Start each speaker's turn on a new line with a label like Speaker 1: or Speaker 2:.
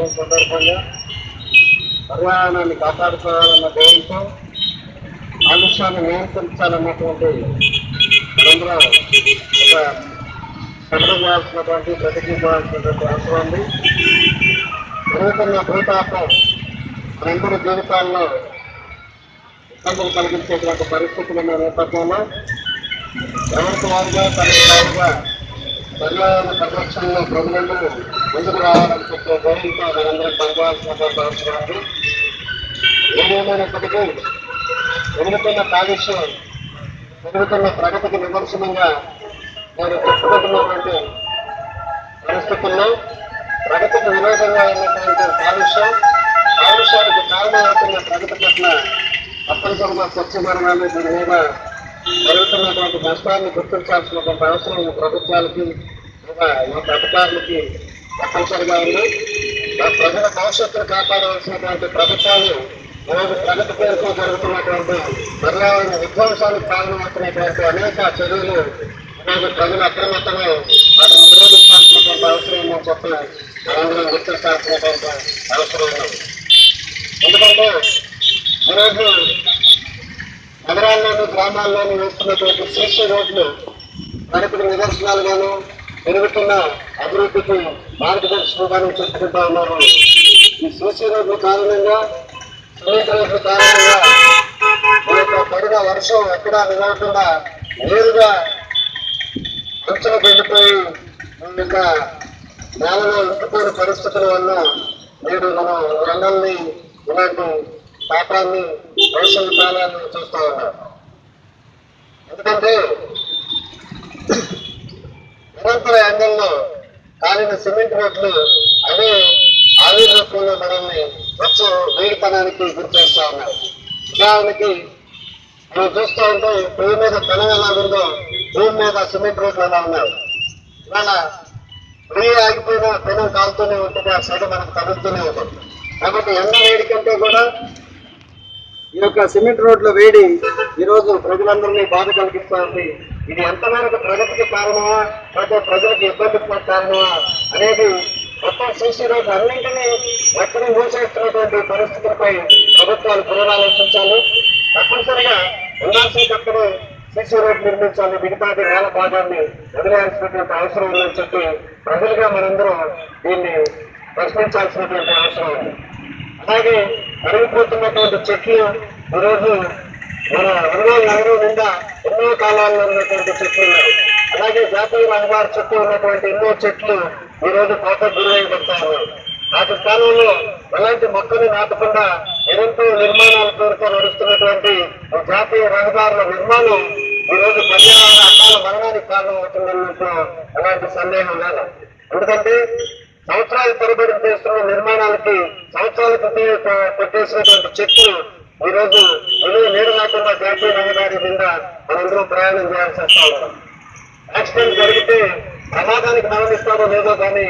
Speaker 1: దినోత్సవం సందర్భంగా పర్యావరణాన్ని కాపాడుకోవాలన్న ధ్యేయంతో కాలుష్యాన్ని నియంత్రించాలన్నటువంటి మనందరం ఒక సంప్రదించాల్సినటువంటి ప్రతిజ్ఞించాల్సినటువంటి అవసరం ఉంది. పెరుగుతున్న భూతాపం మనందరి జీవితాల్లో ఇబ్బందులు కలిగించేటువంటి పరిస్థితులు ఉన్న నేపథ్యంలో ఎవరికి వారుగా తనకి తానుగా పర్యావరణ పరిరక్షణలో ప్రజలందరూ ముందుకు రావాలని చెప్పే మనందరం పనిచేయాల్సినటువంటి అవసరం ఏదేమైనప్పటికీ పెరుగుతున్న కాలుష్యం పెరుగుతున్న ప్రగతికి నిదర్శనంగా నేను చెప్పుకుంటున్నటువంటి పరిస్థితుల్లో ప్రగతికి విరోధంగా ఉన్నటువంటి కాలుష్యం కాలుష్యానికి కారణమవుతున్న ప్రగతి పట్ల తప్పనిసరిగా స్వచ్ఛమరణాలు దీని మీద జరుగుతున్నటువంటి నష్టాన్ని గుర్తించాల్సినటువంటి అవసరం ఈ ప్రభుత్వాలకి లేదా ఈ అధికారులకి తప్పనిసరిగా ఉంది. ప్రజల భవిష్యత్తును కాపాడవలసినటువంటి ప్రభుత్వాలు రోజు ప్రగతి పేరుతో జరుగుతున్నటువంటి పర్యావరణ విధ్వంసాలకు కారణమవుతున్నటువంటి అనేక చర్యలు ఈరోజు ప్రజలు అప్రమత్తమై వాటిని నిరోధించాల్సినటువంటి అవసరం ఉందని చెప్పి మనందరం గుర్తించాల్సినటువంటి అవసరం ఉన్నది ఎందుకంటే ఈరోజు నగరాల్లోనూ గ్రామాల్లోనూ వేస్తున్నటువంటి సీసీ రోడ్లు మనకు నిదర్శనాలుగాను పెరుగుతున్న అభివృద్ధికి మార్గదర్శకంగాను చెప్పుకుంటా ఉన్నారు. ఈ సీసీ రోడ్ల కారణంగా సిమెంట్ రోడ్ల కారణంగా ఈ యొక్క పడిన వర్షం ఎక్కడా నిలవకుండా నేరుగా అంచన వెళ్ళిపోయి ఇక యొక్క నేలలో ఇంటిపోయిన పరిస్థితుల వల్ల నేడు మనం రంగాల్ని ఇలాంటి పాపాన్ని భవిష్యత్ కాలాన్ని చూస్తూ ఉన్నారు. ఎందుకంటే నిరంతర ఎండల్లో కాలిన సిమెంట్ రోడ్లు అవే ఆవిరి రూపంలో మనల్ని వచ్చే వేడితనానికి గురి చేస్తూ ఉన్నారు ఉదాహరణకి మనం చూస్తూ ఉంటే భూమి మీద పెనం ఎలా ఉందో భూమి మీద సిమెంట్ రోడ్లు ఎలా ఉన్నాయి. ఇవాళ పొయ్యి ఆగిపోయిన పెనం కాలుతూనే ఉంటుంది ఆ సైడ్ మనకు తగులుతూనే ఉంటుంది. కాబట్టి ఎండ వేడి కంటే కూడా ఈ యొక్క సిమెంట్ రోడ్ల వేడి ఈ రోజు ప్రజలందరినీ బాధ కలిగిస్తుంది. ఇది ఎంతమేరకు ప్రగతికి కారణమా? లేకపోతే ప్రజలకు ఇబ్బందికి కారణమా అనేది మొత్తం సీసీ రోడ్లు అన్నింటినీ ఎక్కడ మూసేస్తున్నటువంటి పరిస్థితులపై ప్రభుత్వాలు పునరాలోచించాలి. తప్పనిసరిగా ఉండాల్సిన అక్కడే సీసీ రోడ్లు నిర్మించాలి. మిగతాది నేల భాగాన్ని వదిలేయాల్సినటువంటి అవసరం ఉందని చెప్పి ప్రజలుగా మనందరం దీన్ని ప్రశ్నించాల్సినటువంటి అవసరం ఉంది. అలాగే పెరిగిపోతున్నటువంటి చెట్లు ఈరోజు మన ఒంగోలు నగరం నిండా ఎన్నో కాలాల్లో ఉన్నటువంటి చెట్లు ఉన్నాయి. అలాగే జాతీయ రహదారి చుట్టూ ఉన్నటువంటి ఎన్నో చెట్లు ఈ రోజు కోట గురైపడతా ఉన్నాయి. స్థానంలో ఎలాంటి మొక్కలు నాటకుండా నిరంతర నిర్మాణాల కోరిక నడుస్తున్నటువంటి జాతీయ రహదారుల నిర్మాణం ఈ రోజు పర్యావరణ అకాల మరణానికి కారణం అవుతుందన్నట్లు అలాంటి సందేహం లేదు. ఎందుకంటే సంవత్సరాల తరబడి చేస్తున్న నిర్మాణాలకి సంవత్సరాల క్రితం పెట్టేసినటువంటి చెట్లు ఈ రోజు విలువ నీరు లేకుండా జాతీయ రహదారి మీద మనందరూ ప్రయాణం చేయాల్సి వస్తా ఉన్నాం యాక్సిడెంట్ జరిగితే ప్రమాదానికి మరణిస్తామో లేదో కానీ